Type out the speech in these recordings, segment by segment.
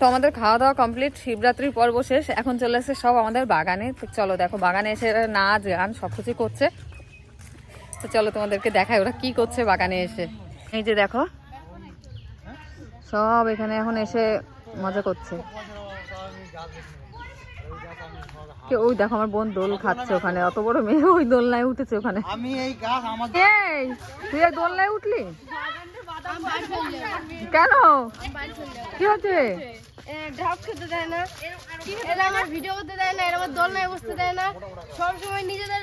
তো আমাদের খাওয়া দাওয়া কমপ্লিট শিবরাত্রির পর্ব শেষ। এখন চলে এসেছে সব আমাদের বাগানে। তো চলো দেখো বাগানে এসে নাচ গান সব কিছু করছে। তো চলো তোমাদেরকে দেখায় ওরা কি করছে বাগানে এসে। এই যে দেখো সব এখানে এখন এসে মজা করছে। কে ওই দেখো আমার বোন দোল খাচ্ছে ওখানে। অত বড় মেয়ে ওই দোলনায় উঠেছে ওখানে। আমি এই গাছ আমাদের এই তুই দোলনায় উঠলি? কেন? কি হচ্ছে? ঢাক খেতে দেয় না। এরা আমার ভিডিও করতে দেয় না এরা আমার দোলনায় বসতে দেয় না। সব সময় নিজেদের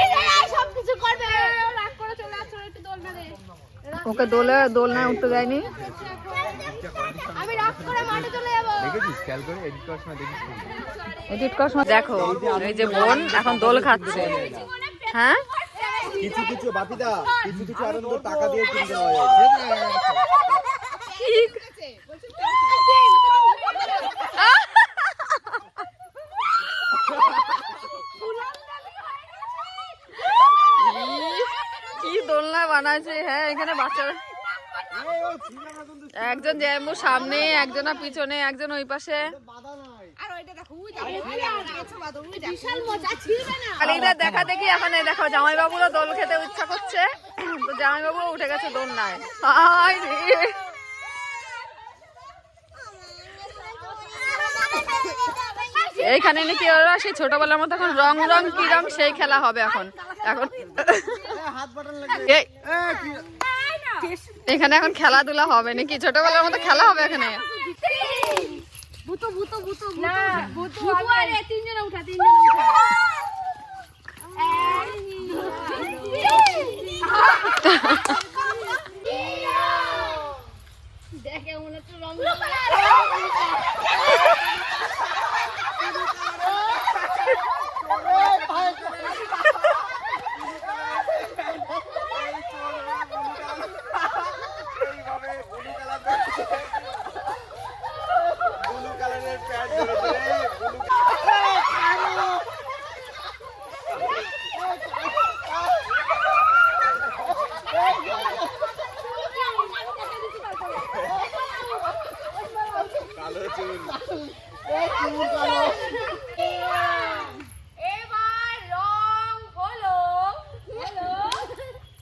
এই সব কিছু করবে। রাগ করে চলে আসছো একটু দোলনা দে ওকে দোলে দোলনায় উঠতে দেয়নি? আমি রাগ করে মাঠে চলে যাব। এডিট করার সময় দেখো এই যে বোন এখন দোল খাচ্ছে। হ্যাঁ? কিছু কিছু বাপিদা কিছু কিছু আনন্দ টাকা দিয়ে কিনতে হয় যায় কি দোলনা বানাইছে হ্যাঁ এখানে বাচ্চারা একজন জ্যাম্বু সামনে একজন পিছনে একজন ওই পাশে। দেখা দেখি এখন এই দেখো জামাইবাবুরও দোল খেতে ইচ্ছা করছে। তো জামাইবাবু উঠে গেছে দোল নাই। এইখানে নাকি ওরা সেই ছোটবেলার মতো এখন রং রং কি রং সেই খেলা হবে এখন। এখন হাত বাটন লাগে এই, এখানে এখন খেলাধুলা হবে নাকি? ছোটবেলার মতো খেলা হবে এখানে উঠা তিনজনে উঠা দেখে মনে হচ্ছে রং এইভাবে ব্লু কালার ব্লু কালারের প্যান্ট ধরেছে কালো চুল এবার রং হলো হলো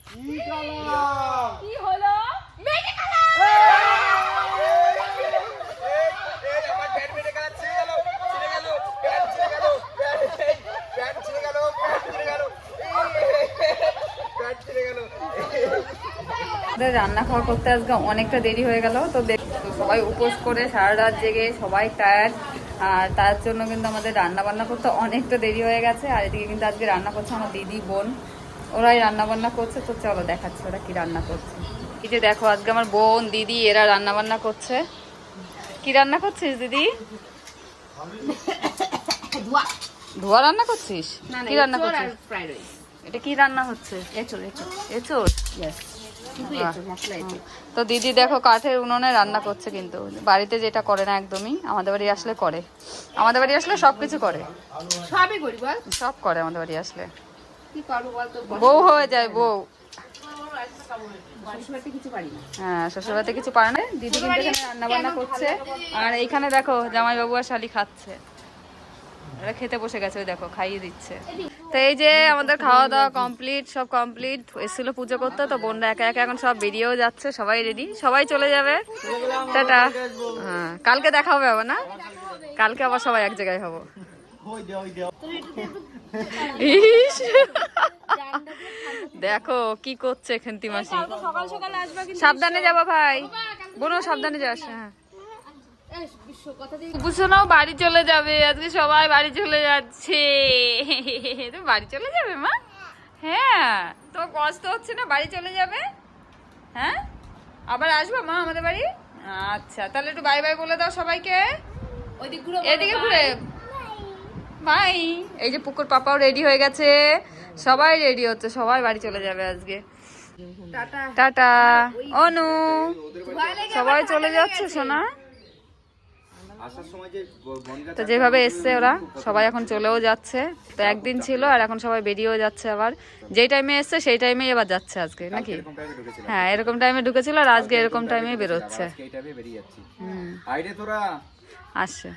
কি কালার কি হলো মেঘে এই আমার প্যান্ট মেরে গেল ছিঁড়ে গেল ছিঁড়ে গেল প্যান্ট ছিঁড়ে গেল প্যান্ট ছিঁড়ে গেল প্যান্ট ছিঁড়ে গেল প্যান্ট ছিঁড়ে গেল আমাদের রান্না খাওয়া করতে আজকে অনেকটা দেরি হয়ে গেল তো দেখ- সবাই উপোস করে সারা রাত জেগে সবাই টায়ার্ড আর তার জন্য কিন্তু আমাদের রান্না বান্না করতে অনেকটা দেরি হয়ে গেছে আর এদিকে কিন্তু আজকে রান্না করছে আমার দিদি বোন ওরাই রান্না বান্না করছে তো চলো দেখাচ্ছি ওরা কি রান্না করছে। এই যে দেখো আজকে আমার বোন দিদি এরা রান্না বান্না করছে। কি রান্না করছিস দিদি? ধোয়া। রান্না করছিস? কি রান্না করছিস? এটা কি রান্না হচ্ছে? এ চোর এ এচোর এচোর এচোর তো দিদি দেখো কাঠের উনুনে রান্না করছে কিন্তু। বাড়িতে যেটা করে না একদমই আমাদের বাড়ি আসলে করে। আমাদের বাড়ি আসলে সব কিছু করে। সবই করি বল। সব করে আমাদের বাড়ি আসলে। কি করব বল তো? বউ হয়ে যায় বউ। হ্যাঁ শ্বশুরবাড়িতে কিছু পারে না। দিদি কিন্তু রান্না বান্না করছে। আর এইখানে দেখো জামাইবাবু আর শালি খাচ্ছে। এরা খেতে বসে গেছে, ওই দেখো, খাইয়ে দিচ্ছে। তো এই যে আমাদের খাওয়া দাওয়া কমপ্লিট সব কমপ্লিট এসেছিল পুজো করতে, তো বোনরা একা একা এখন সব বেরিয়েও যাচ্ছে, সবাই রেডি সবাই চলে যাবে। টাটা। হ্যাঁ কালকে দেখা হবে আবার, না? কালকে আবার সবাই এক জায়গায় হব! দেখো, কি করছে খেন্তি মাসি। সাবধানে যাব ভাই। বোনো সাবধানে যাস হ্যাঁ। বুঝছ বাড়ি চলে যাবে আজকে সবাই বাড়ি চলে যাচ্ছে। তুমি বাড়ি চলে যাবে মা? হ্যাঁ তো কষ্ট হচ্ছে না? বাড়ি চলে যাবে? হ্যাঁ? আবার আসবে মা আমাদের বাড়ি? আচ্ছা তাহলে একটু বাই বাই বলে দাও সবাইকে। এদিকে ঘুরে। বাই। এই যে পুকুর পাপাও রেডি হয়ে গেছে। সবাই রেডি হচ্ছে সবাই বাড়ি চলে যাবে আজকে। টাটা। টাটা। অনু। সবাই চলে যাচ্ছে সোনা আসার সময় যে বনগা তো যেভাবে এসছে ওরা সবাই এখন চলেও যাচ্ছে। তো একদিন ছিল আর এখন সবাই বেরিয়েও যাচ্ছে আবার। যেই টাইমে এসছে সেই টাইমে এবার যাচ্ছে আজকে নাকি? হ্যাঁ এরকম টাইমে ঢুকেছিল আর আজকে এরকম টাইমে বেরোচ্ছে। আসছে।